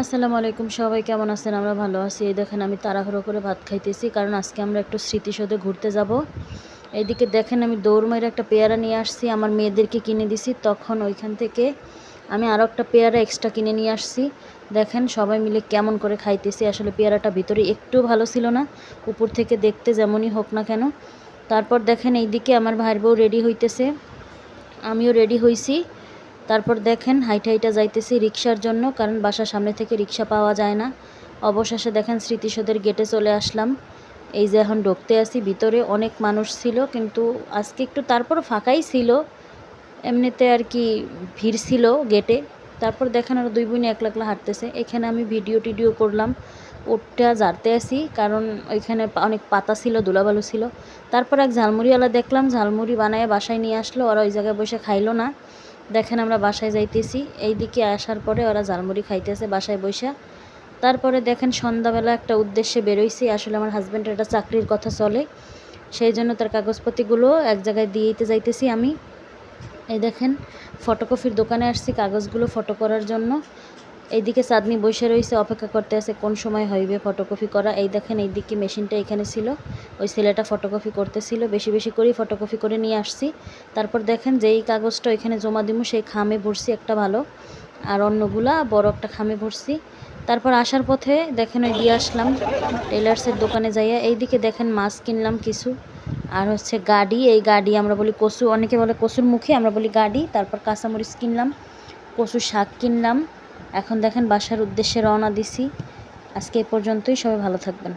আসসালামু আলাইকুম, সবাই কেমন আছেন? আমরা ভালো আছি। এই দেখেন, আমি তাড়াহুড়ো করে ভাত খাইতেছি, কারণ আজকে আমরা একটু স্মৃতিসৌধে ঘুরতে যাব। এইদিকে দেখেন, আমি দৌড় একটা পেয়ারা নিয়ে আসছি, আমার মেয়েদেরকে কিনে দিছি। তখন ওইখান থেকে আমি আরও একটা পেয়ারা এক্সট্রা কিনে নিয়ে আসছি। দেখেন, সবাই মিলে কেমন করে খাইতেছি। আসলে পেয়ারাটা ভিতরে একটু ভালো ছিল না, উপর থেকে দেখতে যেমনই হোক না কেন। তারপর দেখেন, এইদিকে আমার ভাইয়ের বউ রেডি হইতেছে। আমিও রেডি হইছি। তারপর দেখেন, হাইটা হাইটা যাইতেছি রিক্সার জন্য, কারণ বাসার সামনে থেকে রিক্সা পাওয়া যায় না। অবশেষে দেখেন স্মৃতিসৌধের গেটে চলে আসলাম। এই যে এখন ঢুকতে আসি ভিতরে অনেক মানুষ ছিল, কিন্তু আজকে একটু তারপর ফাঁকাই ছিল। এমনিতে আর কি ভিড় ছিল গেটে তারপর দেখেন আর দুই বোনে একলা একলা হাঁটতেছে। এখানে আমি ভিডিও টিডিও করলাম ওটা জারতে আসি কারণ ওইখানে অনেক পাতা ছিল, ধুলাবালু ছিল। তারপর এক ঝালমুড়িওয়ালা দেখলাম, ঝালমুড়ি বানায় বাসায় নিয়ে আসলো ওরা ওই জায়গায় বসে খাইলো না। দেখেন আমরা বাসায় যাইতেছি। এই দিকে আসার পরে ওরা ঝালমুড়ি খাইতেছে বাসায় বৈশা তারপরে দেখেন সন্ধ্যাবেলা একটা উদ্দেশ্যে বেরোইছি, আসলে আমার হাজব্যান্ডের একটা চাকরির কথা চলে। সেই জন্য তার কাগজপত্রগুলো এক জায়গায় দিয়েতে যাইতেছি আমি। এই দেখেন ফটোকপির দোকানে আসছি কাগজগুলো ফটো করার জন্য। এইদিকে চাঁদনি বসে রয়েছে, অপেক্ষা করতে আছে, কোন সময় হইবে ফটোকপি করা? এই দেখেন এইদিকে মেশিনটা এখানে ছিল, ওই ছেলেটা ফটোকপি করতেছিল। বেশি বেশি করেই ফটোকপি করে নিয়ে আসছি। তারপর দেখেন যেই কাগজটা ওইখানে জমা দিব সেই খামে ভরছি একটা ভালো, আর অন্যগুলা বড় একটা খামে ভরছি। তারপর আসার পথে দেখেন ওই দিয়ে আসলাম টেলার্সের দোকানে যাইয়া। এইদিকে দেখেন মাছ কিনলাম কিছু, আর হচ্ছে গাড়ি, এই গাড়ি আমরা বলি কচু, অনেকে বলে কচুর মুখে, আমরা বলি গাড়ি। তারপর কাঁচামরিচ কিনলাম, কচুর শাক কিনলাম এখন দেখেন বাসার উদ্দেশ্যে রওনা দিছি। আজকে এ পর্যন্তই সবাই ভালো থাকবেন।